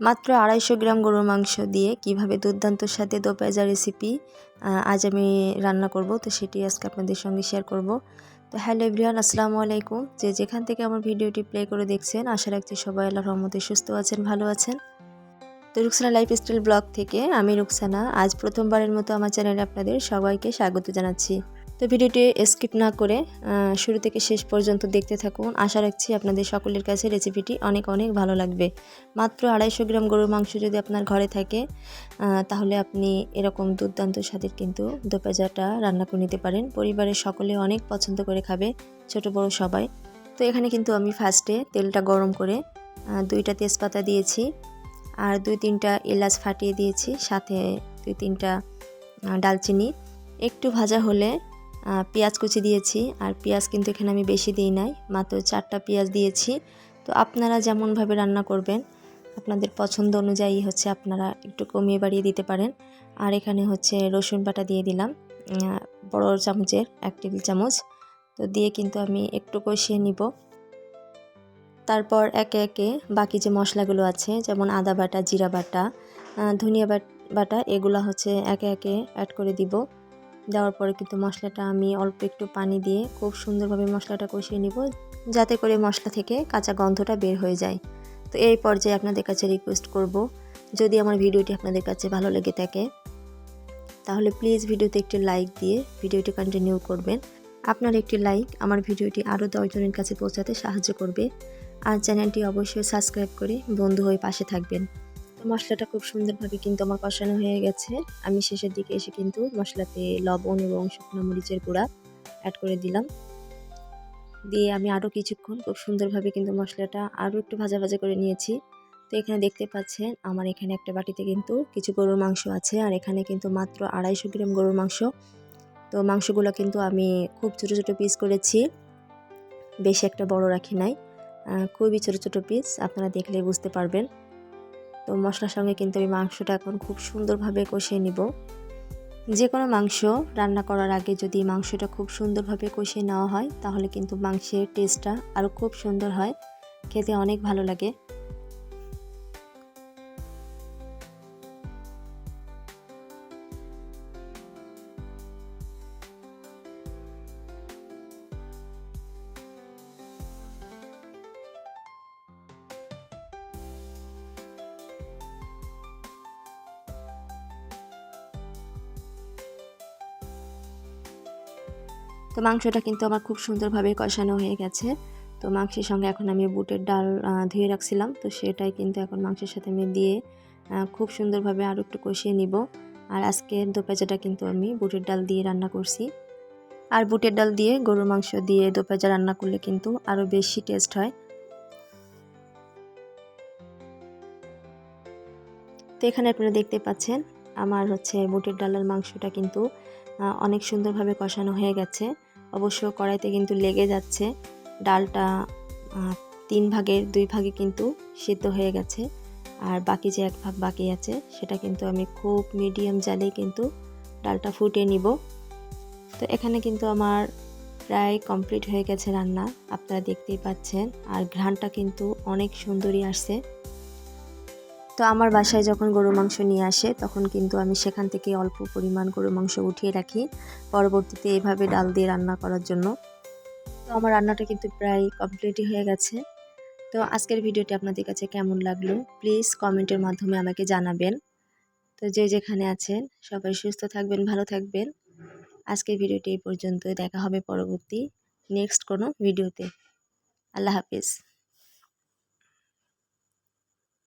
মাত্র আড়াইশো গ্রাম গরুর মাংস দিয়ে কীভাবে দুর্দান্ত সাথে দোপেজা রেসিপি আজ আমি রান্না করব। তো সেটি আজকে আপনাদের সঙ্গে শেয়ার করব। তো হ্যালো এভরিওয়ান আসসালামু আলাইকুম। যে যেখান থেকে আমার ভিডিওটি প্লে করে দেখছেন, আশা রাখছি সবাই আল্লাহ রহমতে সুস্থ আছেন, ভালো আছেন। তো রুকসানা লাইফস্টাইল ব্লগ থেকে আমি রুকসানা। আজ প্রথমবারের মতো আমার চ্যানেলে আপনাদের সবাইকে স্বাগত জানাচ্ছি। তো ভিডিওটি স্কিপ না করে শুরু থেকে শেষ পর্যন্ত দেখতে থাকুন। আশা রাখছি আপনাদের সকলের কাছে রেসিপিটি অনেক অনেক ভালো লাগবে। মাত্র আড়াইশো গ্রাম গরুর মাংস যদি আপনার ঘরে থাকে তাহলে আপনি এরকম দুর্দান্ত স্বাদের কিন্তু দোপেজাটা রান্না করে নিতে পারেন। পরিবারের সকলে অনেক পছন্দ করে খাবে, ছোট, বড় সবাই। তো এখানে কিন্তু আমি ফার্স্টে তেলটা গরম করে দুইটা তেজপাতা দিয়েছি আর দুই, তিনটা এলাচ ফাটিয়ে দিয়েছি। সাথে দুই, তিনটা ডালচিনি। একটু ভাজা হলে পেঁয়াজ কুচি দিয়েছি। আর পেঁয়াজ কিন্তু এখানে আমি বেশি দিই নাই, মাত্র চারটা পেঁয়াজ দিয়েছি। তো আপনারা যেমনভাবে রান্না করবেন, আপনাদের পছন্দ অনুযায়ী হচ্ছে আপনারা একটু কমিয়ে বাড়িয়ে দিতে পারেন। আর এখানে হচ্ছে রসুন বাটা দিয়ে দিলাম বড় চামচের এক টেবিল চামচ। তো দিয়ে কিন্তু আমি একটু কষিয়ে নিব। তারপর একে একে বাকি যে মশলাগুলো আছে, যেমন আদা বাটা, জিরা বাটা ধনিয়া বাটা এগুলো হচ্ছে একে একে অ্যাড করে দিব। দেওয়ার পরে কিন্তু মশলাটা আমি অল্প একটু পানি দিয়ে খুব সুন্দরভাবে মশলাটা কষিয়ে নিব, যাতে করে মশলা থেকে কাঁচা গন্ধটা বের হয়ে যায়। তো এই পর্যায়ে আপনাদের কাছে রিকোয়েস্ট করব, যদি আমার ভিডিওটি আপনাদের কাছে ভালো লেগে থাকে, তাহলে প্লিজ ভিডিওতে একটি লাইক দিয়ে ভিডিওটি কন্টিনিউ করবেন। আপনার একটি লাইক আমার ভিডিওটি আরও দশজনের কাছে পৌঁছাতে সাহায্য করবে। আর চ্যানেলটি অবশ্যই সাবস্ক্রাইব করে বন্ধু হয়ে পাশে থাকবেন। মশলাটা খুব সুন্দরভাবে কিন্তু আমার কষানো হয়ে গেছে। আমি শেষের দিকে এসে কিন্তু মশলাতে লবণ এবং শুকনো মরিচের গুঁড়া অ্যাড করে দিলাম। দিয়ে আমি আরও কিছুক্ষণ খুব সুন্দরভাবে কিন্তু মশলাটা আরও একটু ভাজা ভাজা করে নিয়েছি। তো এখানে দেখতে পাচ্ছেন, আমার এখানে একটা বাটিতে কিন্তু কিছু গরুর মাংস আছে আর এখানে কিন্তু মাত্র আড়াইশো গ্রাম গরুর মাংস। তো মাংসগুলো কিন্তু আমি খুব ছোটো ছোটো পিস করেছি, বেশি একটা বড় রাখি নাই। খুবই ছোটো ছোটো পিস আপনারা দেখলে বুঝতে পারবেন। তো মশলার সঙ্গে কিন্তু আমি মাংসটা এখন খুব সুন্দরভাবে কষিয়ে নিব। যে কোনো মাংস রান্না করার আগে যদি মাংসটা খুব সুন্দরভাবে কষিয়ে নেওয়া হয়, তাহলে কিন্তু মাংসের টেস্টটা আরও খুব সুন্দর হয়। খেতে অনেক ভালো লাগে। তো মাংসটা কিন্তু আমার খুব সুন্দরভাবে কষানো হয়ে গেছে। তো মাংসের সঙ্গে এখন আমি বুটের ডাল ধুয়ে রাখছিলাম। তো সেটাই কিন্তু এখন মাংসের সাথে আমি দিয়ে খুব সুন্দরভাবে আরও একটু কষিয়ে নিব। আর আজকে দোপেজাটা কিন্তু আমি বুটের ডাল দিয়ে রান্না করছি। আর বুটের ডাল দিয়ে গরুর মাংস দিয়ে দোপেজা রান্না করলে কিন্তু আরও বেশি টেস্ট হয়। তো এখানে আপনারা দেখতে পাচ্ছেন আমার হচ্ছে বুটের ডালের মাংসটা কিন্তু অনেক সুন্দরভাবে কষানো হয়ে গেছে। অবশ্য কড়াইতে কিন্তু লেগে যাচ্ছে। ডালটা তিন ভাগের দুই ভাগে কিন্তু সিদ্ধ হয়ে গেছে। আর বাকি যে এক ভাগ বাকি আছে, সেটা কিন্তু আমি খুব মিডিয়াম জালে কিন্তু ডালটা ফুটিয়ে নিব। তো এখানে কিন্তু আমার প্রায় কমপ্লিট হয়ে গেছে রান্না। আপনারা দেখতেই পাচ্ছেন। আর ঘ্রাণটা কিন্তু অনেক সুন্দরই আসছে। তো আমার বাসায় যখন গরু মাংস নিয়ে আসে, তখন কিন্তু আমি সেখান থেকে অল্প পরিমাণ গরু মাংস উঠিয়ে রাখি। পরবর্তীতে এভাবে ডাল দিয়ে রান্না করার জন্য। তো আমার রান্নাটা কিন্তু প্রায় কমপ্লিটই হয়ে গেছে। তো আজকের ভিডিওটি আপনাদের কাছে কেমন লাগল? প্লিজ কমেন্টের মাধ্যমে আমাকে জানাবেন। তো যে যেখানে আছেন, সবাই সুস্থ থাকবেন, ভালো থাকবেন। আজকের ভিডিওটি এই পর্যন্ত দেখা হবে পরবর্তী নেক্সট কোনো ভিডিওতে। আল্লাহ হাফিজ।